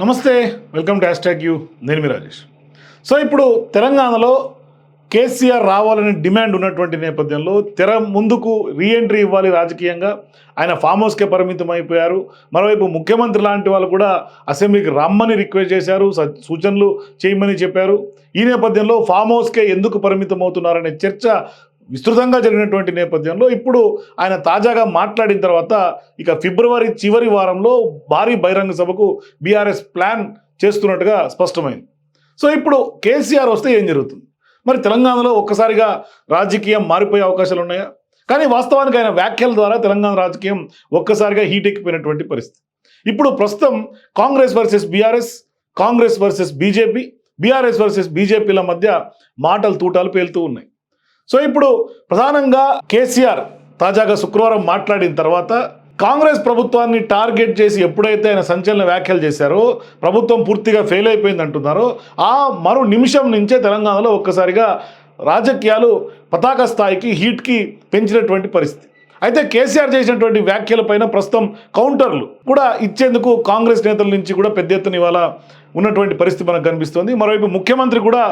నమస్తే welcome to hash you. నేను మీ Rajesh. So ఇప్పుడు తెలంగాణలో కేసీఆర్ రావాలని డిమాండ్ ఉన్నటువంటి నేపథ్యంలో తెర ముందుకు రీఎంట్రీ ఇవ్వాలి రాజకీయంగా. ఆయన ఫామ్ హౌస్కే పరిమితం అయిపోయారు. మరోవైపు ముఖ్యమంత్రి లాంటి వాళ్ళు కూడా అసెంబ్లీకి రమ్మని రిక్వెస్ట్ చేశారు స- సూచనలు చేయమని చెప్పారు. ఈ నేపథ్యంలో ఫామ్ హౌస్కే ఎందుకు పరిమితం అవుతున్నారనే చర్చ విస్తృతంగా జరిగినటువంటి నేపథ్యంలో ఇప్పుడు ఆయన తాజాగా మాట్లాడిన తర్వాత ఇక ఫిబ్రవరి చివరి వారంలో భారీ బహిరంగ సభకు బీఆర్ఎస్ ప్లాన్ చేస్తున్నట్టుగా స్పష్టమైంది. సో ఇప్పుడు కేసీఆర్ వస్తే ఏం జరుగుతుంది? మరి తెలంగాణలో ఒక్కసారిగా రాజకీయం మారిపోయే అవకాశాలు ఉన్నాయా? కానీ వాస్తవానికి ఆయన వ్యాఖ్యల ద్వారా తెలంగాణ రాజకీయం ఒక్కసారిగా హీట్ ఎక్కిపోయినటువంటి పరిస్థితి. ఇప్పుడు ప్రస్తుతం Congress versus BRS Congress versus BJP BRS versus బీజేపీల మధ్య మాటలు తూటాలు పేలుతూ ఉన్నాయి. సో ఇప్పుడు ప్రధానంగా కేసీఆర్ తాజాగా శుక్రవారం మాట్లాడిన తర్వాత కాంగ్రెస్ ప్రభుత్వాన్ని టార్గెట్ చేసి ఎప్పుడైతే ఆయన సంచలన వ్యాఖ్యలు చేశారో ప్రభుత్వం పూర్తిగా ఫెయిల్ అయిపోయింది అంటున్నారో. ఆ మరో నిమిషం నుంచే తెలంగాణలో ఒక్కసారిగా రాజకీయాలు పతాక స్థాయికి హీట్కి పెంచినటువంటి పరిస్థితి. అయితే కేసీఆర్ చేసినటువంటి వ్యాఖ్యలపైన ప్రస్తుతం కౌంటర్లు కూడా ఇచ్చేందుకు కాంగ్రెస్ నేతల నుంచి కూడా పెద్ద ఎత్తున ఇవాళ ఉన్నటువంటి పరిస్థితి మనకు కనిపిస్తుంది. మరోవైపు ముఖ్యమంత్రి కూడా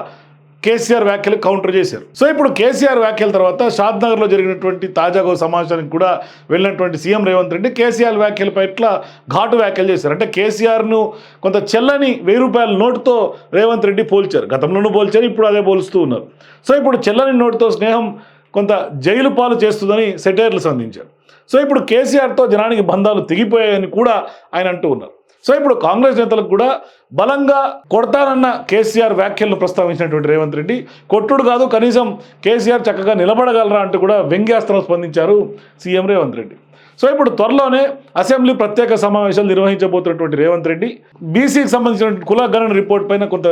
కేసీఆర్ వ్యాఖ్యలు కౌంటర్ చేశారు. సో ఇప్పుడు కేసీఆర్ వ్యాఖ్యల తర్వాత షాద్నగర్లో జరిగినటువంటి తాజాగా ఒక సమావేశానికి కూడా వెళ్ళినటువంటి సీఎం రేవంత్ రెడ్డి కేసీఆర్ వ్యాఖ్యల పట్ల ఘాటు వ్యాఖ్యలు చేశారు. అంటే కేసీఆర్ను కొంత చెల్లని వెయ్యి రూపాయల నోటుతో రేవంత్ రెడ్డి పోల్చారు. గతంలోనూ పోల్చారు ఇప్పుడు అదే పోలుస్తూ ఉన్నారు. సో ఇప్పుడు చెల్లని నోటుతో స్నేహం కొంత జైలు పాలు చేస్తుందని సెటైర్లు సంధించారు. సో ఇప్పుడు కేసీఆర్తో జనానికి బంధాలు తెగిపోయాయని కూడా ఆయన అంటూ ఉన్నారు. సో ఇప్పుడు కాంగ్రెస్ నేతలకు కూడా బలంగా కొడతానన్న కేసీఆర్ వ్యాఖ్యలను ప్రస్తావించినటువంటి రేవంత్ రెడ్డి కొట్టుడు కాదు కనీసం కేసీఆర్ చక్కగా నిలబడగలరా అంటూ కూడా వ్యంగ్యాస్త్రం స్పందించారు సీఎం రేవంత్ రెడ్డి. సో ఇప్పుడు త్వరలోనే అసెంబ్లీ ప్రత్యేక సమావేశాలు నిర్వహించబోతున్నటువంటి రేవంత్ రెడ్డి బీసీకి సంబంధించిన కులగణన రిపోర్ట్ పైన కొంత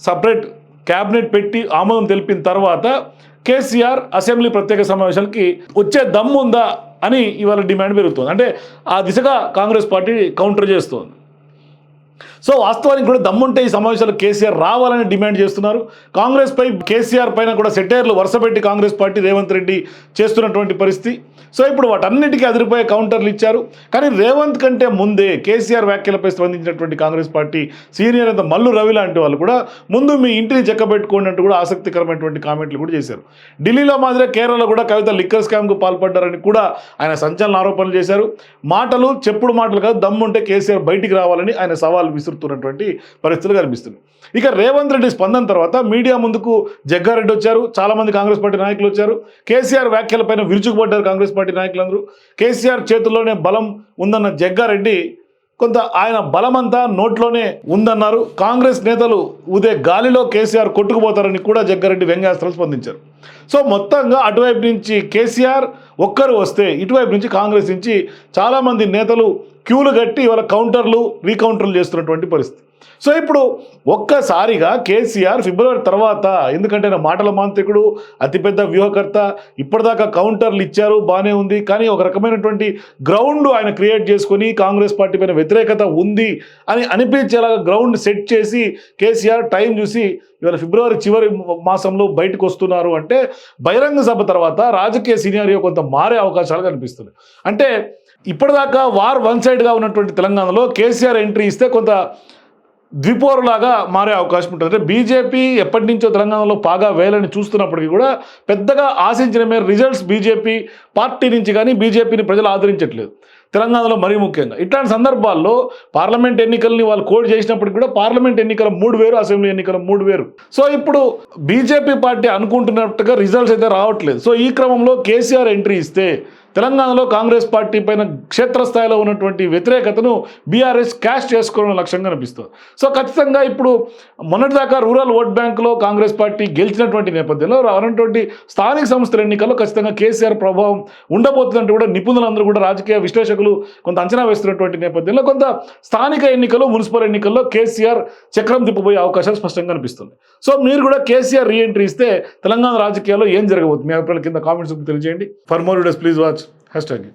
సపరేట్ క్యాబినెట్ పెట్టి ఆమోదం తెలిపిన తర్వాత కేసీఆర్ అసెంబ్లీ ప్రత్యేక సమావేశాలకి వచ్చే దమ్ముందా అని ఇవాళ డిమాండ్ పెరుగుతుంది. అంటే ఆ దిశగా కాంగ్రెస్ పార్టీ కౌంటర్ చేస్తోంది. సో వాస్తవానికి కూడా దమ్ముంటే ఈ సమావేశాలు కేసీఆర్ రావాలని డిమాండ్ చేస్తున్నారు. కాంగ్రెస్ పై కేసీఆర్ పైన కూడా సెటైర్లు వరుసపెట్టి కాంగ్రెస్ పార్టీ రేవంత్ రెడ్డి చేస్తున్నటువంటి పరిస్థితి. సో ఇప్పుడు వాటన్నిటికీ అదిరిపోయే కౌంటర్లు ఇచ్చారు. కానీ రేవంత్ కంటే ముందే కేసీఆర్ వ్యాఖ్యలపై స్పందించినటువంటి కాంగ్రెస్ పార్టీ సీనియర్ అంత మల్లు రవి లాంటి వాళ్ళు కూడా ముందు మీ ఇంటిని చెక్కబెట్టుకోండి అంటూ కూడా ఆసక్తికరమైనటువంటి కామెంట్లు కూడా చేశారు. ఢిల్లీలో మాదిరే కేరళలో కూడా కవిత లిక్కర్ స్కామ్కు పాల్పడ్డారని కూడా ఆయన సంచలన ఆరోపణలు చేశారు. మాటలు చెప్పుడు మాటలు కాదు దమ్ముంటే కేసీఆర్ బయటికి రావాలని ఆయన సవాల్ విసురుతున్నటువంటి పరిస్థితులు కనిపిస్తుంది ఇక రేవంత్ రెడ్డి స్పందన తర్వాత మీడియా ముందుకు జగ్గారెడ్డి వచ్చారు. చాలామంది కాంగ్రెస్ పార్టీ నాయకులు వచ్చారు. కేసీఆర్ వ్యాఖ్యలపైన విరుచుకుపడ్డారు కాంగ్రెస్ పార్టీ నాయకులందరూ. కేసీఆర్ చేతుల్లోనే బలం ఉందన్న జగ్గారెడ్డి కొంత ఆయన బలమంతా నోట్లోనే ఉందన్నారు. కాంగ్రెస్ నేతలు ఉదే గాలిలో కేసీఆర్ కొట్టుకుపోతారని కూడా జగ్గారెడ్డి వ్యంగ్యాస్త్రాలు స్పందించారు. సో మొత్తంగా అటువైపు నుంచి కేసీఆర్ ఒక్కరు వస్తే ఇటువైపు నుంచి కాంగ్రెస్ నుంచి చాలామంది నేతలు క్యూలు కట్టి ఇవాళ కౌంటర్లు రీకౌంటర్లు చేస్తున్నటువంటి పరిస్థితి. సో ఇప్పుడు ఒక్కసారిగా కేసీఆర్ ఫిబ్రవరి తర్వాత ఎందుకంటే నా మాటల మాంత్రికుడు అతిపెద్ద వ్యూహకర్త ఇప్పటిదాకా కౌంటర్లు ఇచ్చారు బాగానే ఉంది. కానీ ఒక రకమైనటువంటి గ్రౌండ్ ఆయన క్రియేట్ చేసుకొని కాంగ్రెస్ పార్టీ పైన వ్యతిరేకత ఉంది అని అనిపించేలాగా గ్రౌండ్ సెట్ చేసి కేసీఆర్ టైం చూసి ఇవాళ ఫిబ్రవరి చివరి మాసంలో బయటకు వస్తున్నారు అంటే బహిరంగ సభ తర్వాత రాజకీయ సినారియో కొంత మారే అవకాశాలు కనిపిస్తున్నాయి. అంటే ఇప్పటిదాకా వార్ వన్ సైడ్గా ఉన్నటువంటి తెలంగాణలో కేసీఆర్ ఎంట్రీ ఇస్తే కొంత ద్విపోరులాగా మారే అవకాశం ఉంటుంది. అంటే బీజేపీ ఎప్పటి నుంచో తెలంగాణలో బాగా వేయాలని చూస్తున్నప్పటికీ కూడా పెద్దగా ఆశించిన మేర రిజల్ట్స్ బీజేపీ పార్టీ నుంచి కానీ బీజేపీని ప్రజలు ఆదరించట్లేదు. తెలంగాణలో మరీ ముఖ్యంగా. ఇట్లాంటి సందర్భాల్లో పార్లమెంట్ ఎన్నికల్ని వాళ్ళు కోడ్ చేసినప్పటికి కూడా పార్లమెంట్ ఎన్నికల మూడు వేరు అసెంబ్లీ ఎన్నికల మూడు వేరు. సో ఇప్పుడు బీజేపీ పార్టీ అనుకుంటున్నట్టుగా రిజల్ట్స్ అయితే రావట్లేదు. సో ఈ క్రమంలో కేసీఆర్ ఎంట్రీ ఇస్తే తెలంగాణలో కాంగ్రెస్ పార్టీ పైన క్షేత్రస్థాయిలో ఉన్నటువంటి వ్యతిరేకతను బీఆర్ఎస్ క్యాష్ చేసుకోవడం లక్ష్యంగా కనిపిస్తుంది. సో ఖచ్చితంగా ఇప్పుడు మొన్నటిదాకా రూరల్ ఓట్ బ్యాంకులో కాంగ్రెస్ పార్టీ గెలిచినటువంటి నేపథ్యంలో రానటువంటి స్థానిక సంస్థల ఎన్నికల్లో ఖచ్చితంగా కేసీఆర్ ప్రభావం ఉండబోతుందంటూ కూడా నిపుణులందరూ కూడా రాజకీయ విశ్లేషకులు విశ్లేషకులు కొంత అంచనా వేస్తున్నటువంటి నేపథ్యంలో కొంత స్థానిక ఎన్నికలు మున్సిపల్ ఎన్నికల్లో కేసీఆర్ చక్రం తిప్పబోయే అవకాశాలు స్పష్టంగా అనిపిస్తుంది. సో మీరు కూడా కేసీఆర్ రీఎంట్రీ ఇస్తే తెలంగాణ రాజకీయాల్లో ఏం జరగబోతుంది? మీ అభిప్రాయం కింద కామెంట్స్ తెలియజేయండి. For more days please watch hashtag